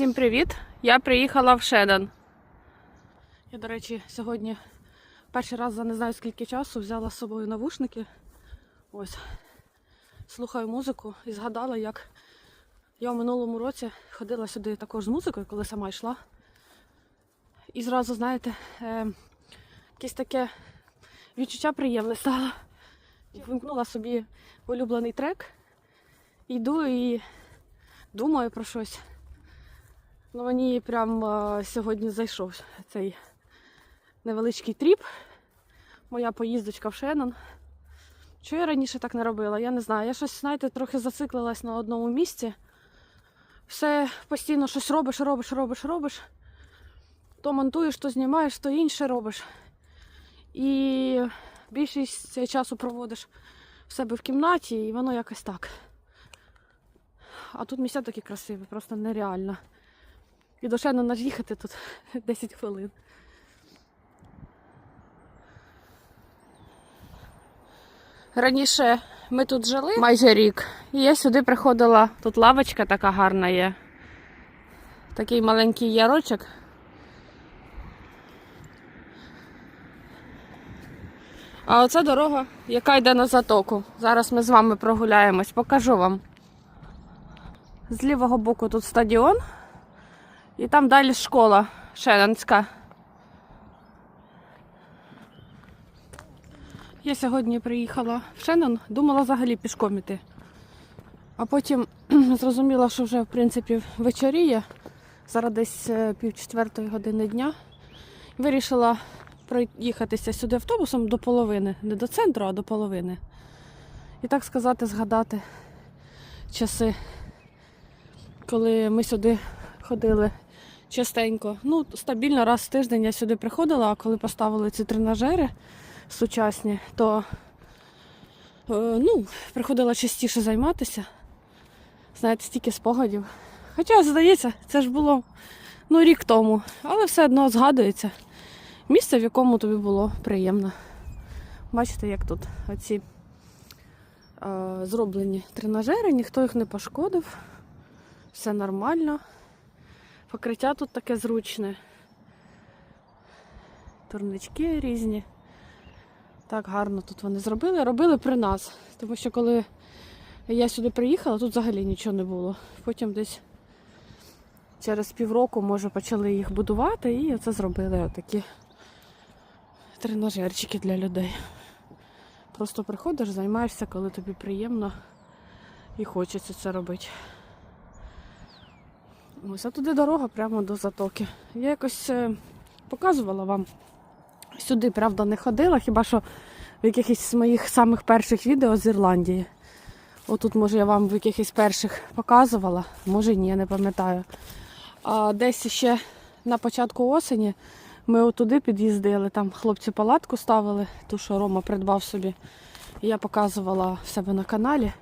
Всім привіт! Я приїхала в Шедан. Я, до речі, сьогодні перший раз за не знаю скільки часу взяла з собою навушники. Ось. Слухаю музику і згадала, як я в минулому році ходила сюди також з музикою, коли сама йшла. І зразу, знаєте, е, якесь таке відчуття приємне стало. Вимкнула собі улюблений трек, йду і думаю про щось. Ну, мені прям е, сьогодні зайшов цей невеличкий тріп. Моя поїздочка в Шеннон. Чого я раніше так не робила? Я не знаю. Я щось, знаєте, трохи зациклилась на одному місці. Все постійно щось робиш, робиш, робиш, робиш. То монтуєш, то знімаєш, то інше робиш. І більшість часу проводиш в себе в кімнаті, і воно якось так. А тут місця такі красиві, просто нереально. І до Шеннона ж їхати тут 10 хвилин. Раніше ми тут жили майже рік. І я сюди приходила, тут лавочка така гарна є. Такий маленький ярочок. А оце дорога, яка йде на затоку. Зараз ми з вами прогуляємось, покажу вам. З лівого боку тут стадіон. І там далі школа Шеннонська. Я сьогодні приїхала в Шеннон, думала взагалі пішком іти. А потім зрозуміла, що вже в принципі вечоріє, зараз десь е, пів четвертої години дня. Вирішила проїхатися сюди автобусом до половини, не до центру, а до половини. І так сказати, згадати часи, коли ми сюди ходили частенько. Ну, стабільно раз в тиждень я сюди приходила, а коли поставили ці тренажери сучасні, то е, ну, приходила частіше займатися. Знаєте, стільки спогадів. Хоча, здається, це ж було ну, рік тому, але все одно згадується місце, в якому тобі було приємно. Бачите, як тут оці е, зроблені тренажери, ніхто їх не пошкодив, все нормально. Покриття тут таке зручне. Турнички різні. Так гарно тут вони зробили. Робили при нас. Тому що коли я сюди приїхала, тут взагалі нічого не було. Потім десь через півроку, може, почали їх будувати і оце зробили отакі тренажерчики для людей. Просто приходиш, займаєшся, коли тобі приємно і хочеться це робити. Ось а туди дорога прямо до затоки. Я якось е, показувала вам. Сюди, правда, не ходила, хіба що в якихось з моїх самих перших відео з Ірландії. Отут, може, я вам в якихось перших показувала, може ні, я не пам'ятаю. А десь ще на початку осені ми отуди під'їздили, там хлопці палатку ставили, ту, що Рома придбав собі. Я показувала в себе на каналі.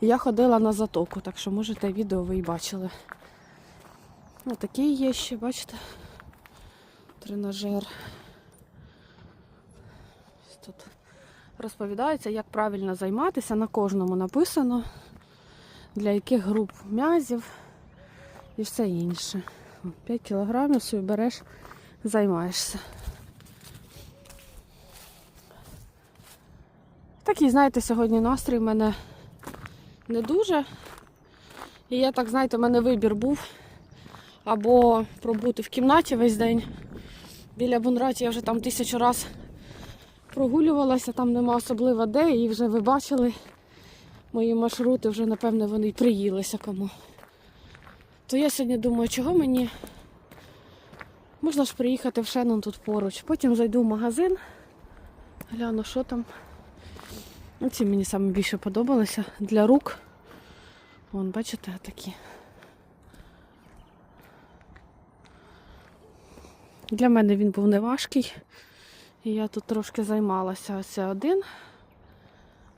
Я ходила на затоку, так що можете відео ви і бачили. Ось такий є ще, бачите? Тренажер. Ось Тут розповідається, як правильно займатися. На кожному написано, для яких груп м'язів і все інше. 5 кілограмів собі береш, займаєшся. Такий, знаєте, сьогодні настрій в мене не дуже. І я так, знаєте, в мене вибір був або пробути в кімнаті весь день. Біля Бунраті я вже там тисячу раз прогулювалася, там нема особливо де, і вже ви бачили мої маршрути, вже, напевне, вони й приїлися кому. То я сьогодні думаю, чого мені можна ж приїхати в Шеннон тут поруч. Потім зайду в магазин, гляну, що там. Ці мені саме більше подобалися для рук. Вон, бачите, такі. Для мене він був неважкий. І я тут трошки займалася. Ось один.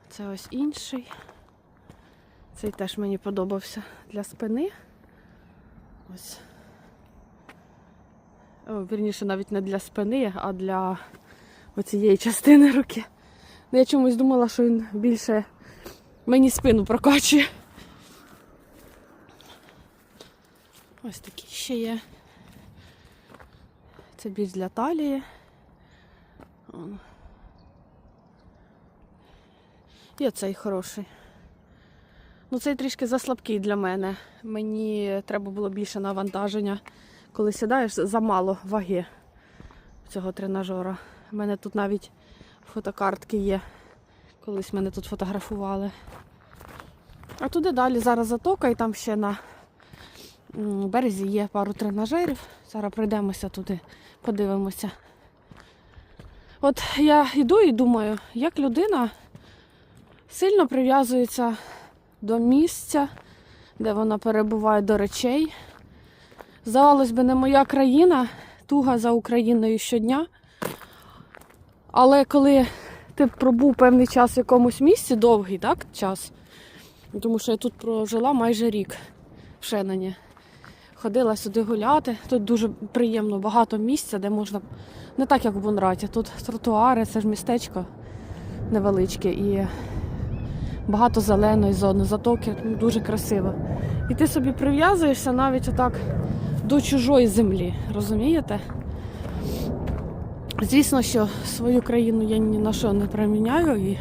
Це ось інший. Цей теж мені подобався для спини. Ось. О, вірніше, навіть не для спини, а для оцієї частини руки. Ну, Я чомусь думала, що він більше мені спину прокачує. Ось такий ще є. Це більш для талії. І оцей хороший. Ну, цей трішки заслабкий для мене. Мені треба було більше навантаження. Коли сідаєш, замало ваги цього тренажера. У мене тут навіть фотокартки є. Колись мене тут фотографували. А туди далі зараз затока і там ще на березі є пару тренажерів. Зараз пройдемося туди, подивимося. От я йду і думаю, як людина сильно прив'язується до місця, де вона перебуває до речей. Здавалось би, не моя країна, туга за Україною щодня. Але коли ти пробув певний час в якомусь місці, довгий так, час, тому що я тут прожила майже рік в Шенані. Ходила сюди гуляти. Тут дуже приємно, багато місця, де можна не так, як в Бунраті. Тут тротуари, це ж містечко невеличке і багато зеленої зони, затоки, ну, дуже красиво. І ти собі прив'язуєшся навіть отак до чужої землі, розумієте? Звісно, що свою країну я ні на що не приміняю, і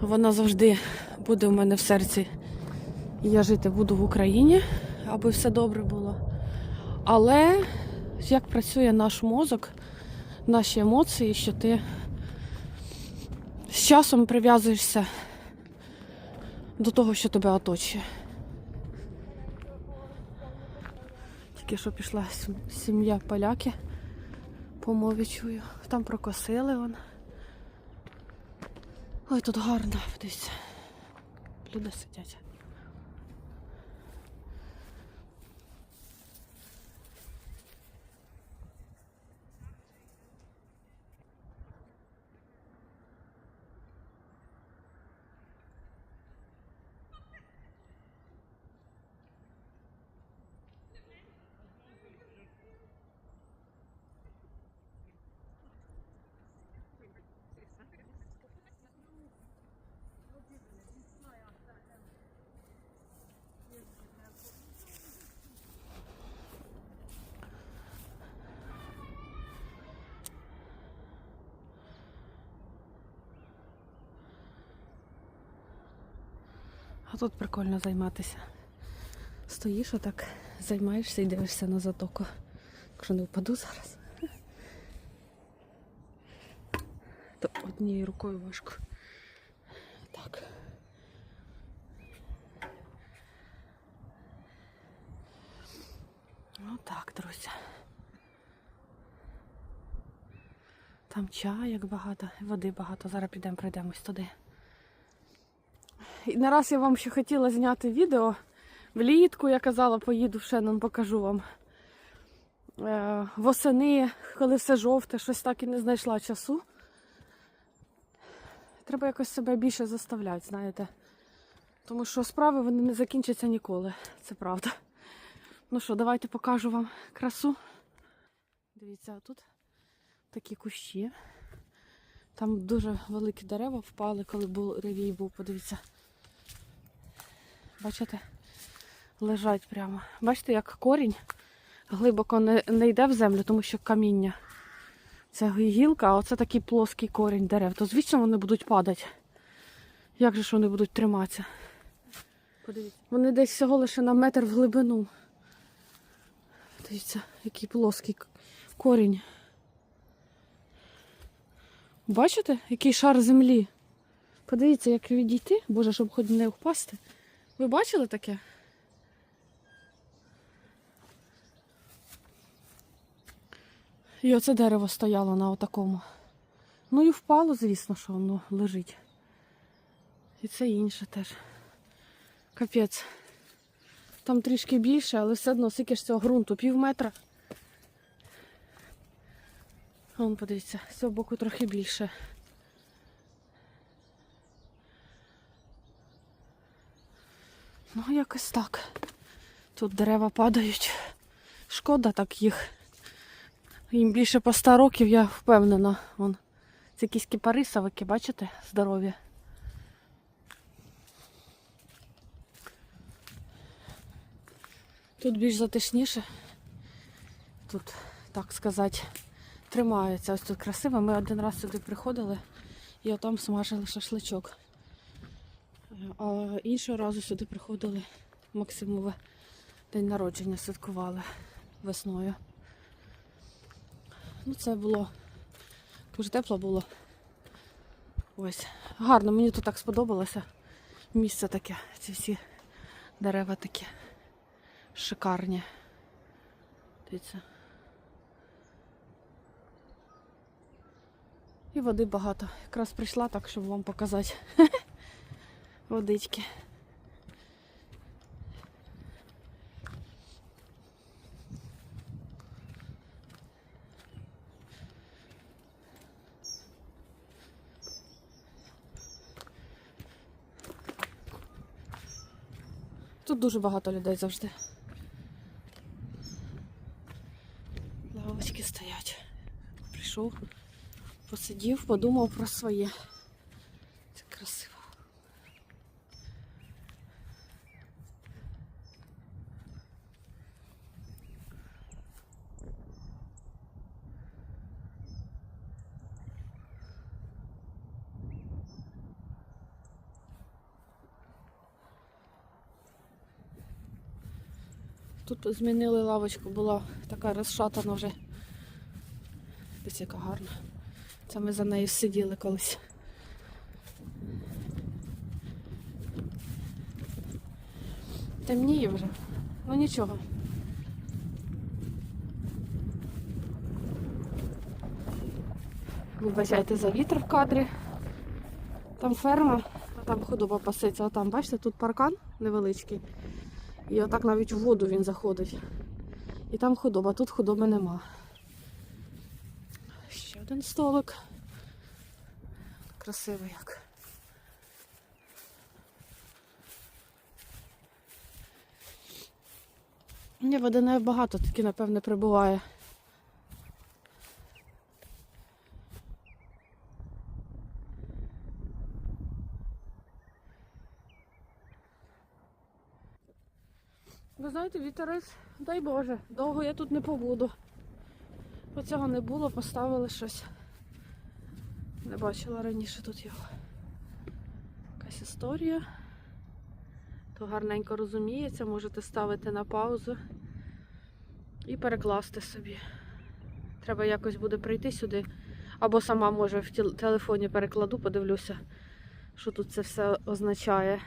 вона завжди буде в мене в серці. І я жити буду в Україні, аби все добре було. Але як працює наш мозок, наші емоції, що ти з часом прив'язуєшся до того, що тебе оточує. Тільки що пішла сім'я поляки по мові чую. Там прокосили вон. Ой, тут гарно, подивіться. Люди сидять. А тут прикольно займатися. Стоїш отак, займаєшся і дивишся на затоку. Якщо не впаду зараз. То однією рукою важко. Так. Ну так, друзі. Там чай, як багато, води багато. Зараз підемо, пройдемось туди. І не раз я вам ще хотіла зняти відео. Влітку я казала, поїду в Шеннон, покажу вам. Е, восени, коли все жовте, щось так і не знайшла часу. Треба якось себе більше заставляти, знаєте. Тому що справи вони не закінчаться ніколи. Це правда. Ну що, давайте покажу вам красу. Дивіться, тут такі кущі. Там дуже великі дерева впали, коли був ревій був, подивіться. Бачите? Лежать прямо. Бачите, як корінь глибоко не, не йде в землю, тому що каміння. Це гілка, а оце такий плоский корінь дерев. То звісно вони будуть падати. Як же ж вони будуть триматися? Подивіться. Вони десь всього лише на метр в глибину. Дивіться, який плоский корінь. Бачите, який шар землі? Подивіться, як відійти. Боже, щоб хоч не впасти. Ви бачили таке? І оце дерево стояло на отакому. Ну і впало, звісно, що воно лежить. І це інше теж. Капець. Там трішки більше, але все одно скільки ж цього ґрунту, пів метра. Вон, подивіться, з цього боку трохи більше. Ну, якось так. Тут дерева падають. Шкода так їх. Їм більше по 100 років, я впевнена. Вон. Це якісь кипарисовики, бачите? Здорові. Тут більш затишніше. Тут, так сказати, тримається. Ось тут красиво. Ми один раз сюди приходили і отам смажили шашличок. А іншого разу сюди приходили Максимове день народження святкували весною. Ну, це було дуже тепло було. Ось. Гарно, мені тут так сподобалося. Місце таке, ці всі дерева такі шикарні. Дивіться. І води багато. Якраз прийшла так, щоб вам показати водички. Тут дуже багато людей завжди. Лавочки стоять. Прийшов, посидів, подумав про своє. Це красиво. Тут змінили лавочку, була така розшатана вже. Десь яка гарна. Це ми за нею сиділи колись. Темніє вже. Ну нічого. Вибачайте за вітер в кадрі. Там ферма, а там худоба пасеться. А там, бачите, тут паркан невеличкий. І отак навіть у воду він заходить. І там худоба, тут худоби нема. Ще один столик. Красивий як. Ні, водина багато, такі, напевне, прибуває. Ви знаєте, вітерець, дай Боже, довго я тут не побуду. Бо цього не було, поставили щось. Не бачила раніше тут його. Якась історія. То гарненько розуміється, можете ставити на паузу і перекласти собі. Треба якось буде прийти сюди. Або сама може в телефоні перекладу, подивлюся, що тут це все означає.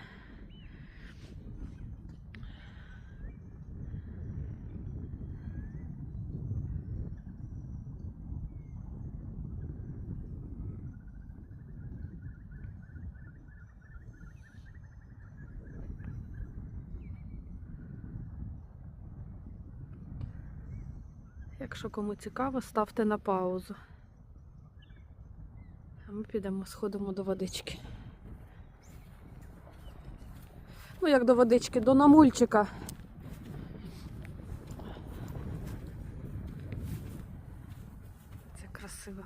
Якщо кому цікаво, ставте на паузу. А ми підемо, сходимо до водички. Ну, як до водички, до намульчика. Це красиво.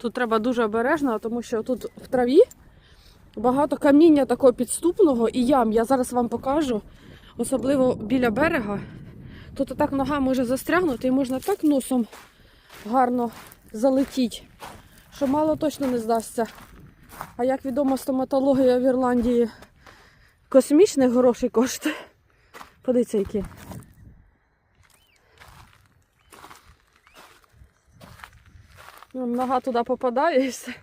Тут треба дуже обережно, тому що тут в траві багато каміння такого підступного і ям. Я зараз вам покажу, особливо біля берега. Тут так нога може застрягнути і можна так носом гарно залетіти, що мало точно не здасться. А як відомо, стоматологія в Ірландії космічних грошей коштує. Подивіться, які. Нога туди попадає і все.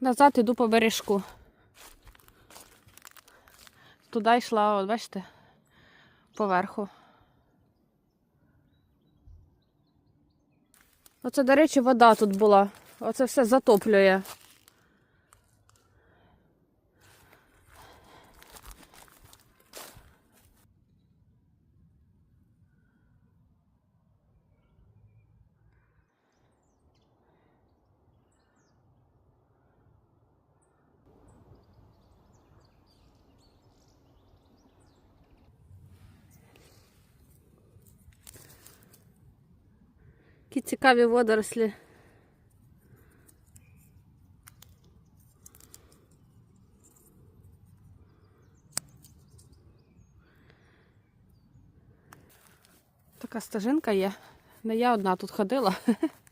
Назад іду по бережку. Туди йшла, от бачите, поверху. Оце, до речі, вода тут була. Оце все затоплює. Які цікаві водорослі. Така стежинка є. Не я одна тут ходила.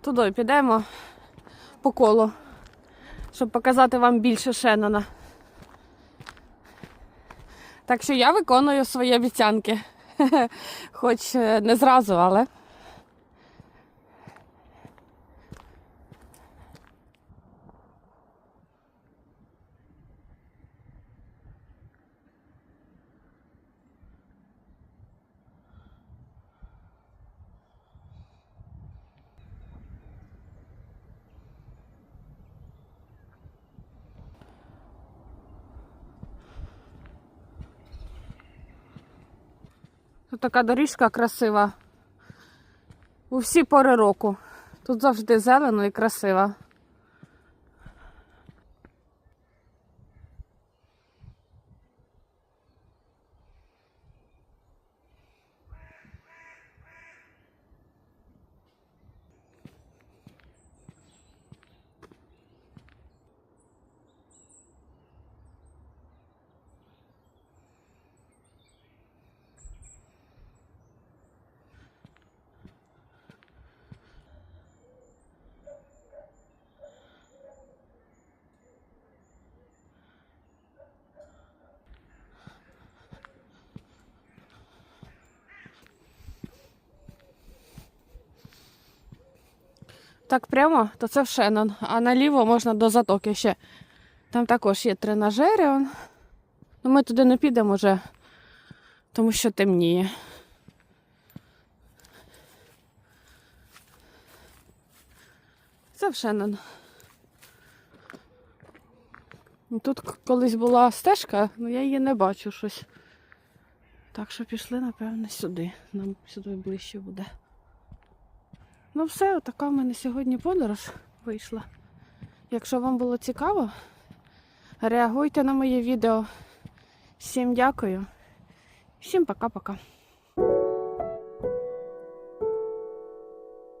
Туди підемо по колу, щоб показати вам більше Шеннона. Так що я виконую свої обіцянки. Хоч е, не зразу, але. Тут така доріжка красива. У всі пори року. Тут завжди зелено і красиво. Так прямо, то це в Шеннон. А наліво можна до затоки ще. Там також є тренажери. Ну, ми туди не підемо вже, тому що темніє. Це в Шеннон. Тут колись була стежка, але я її не бачу щось. Так що пішли, напевно, сюди. Нам сюди ближче буде. Ну все, така в мене сьогодні подорож вийшла. Якщо вам було цікаво, реагуйте на моє відео. Всім дякую. Всім пока-пока.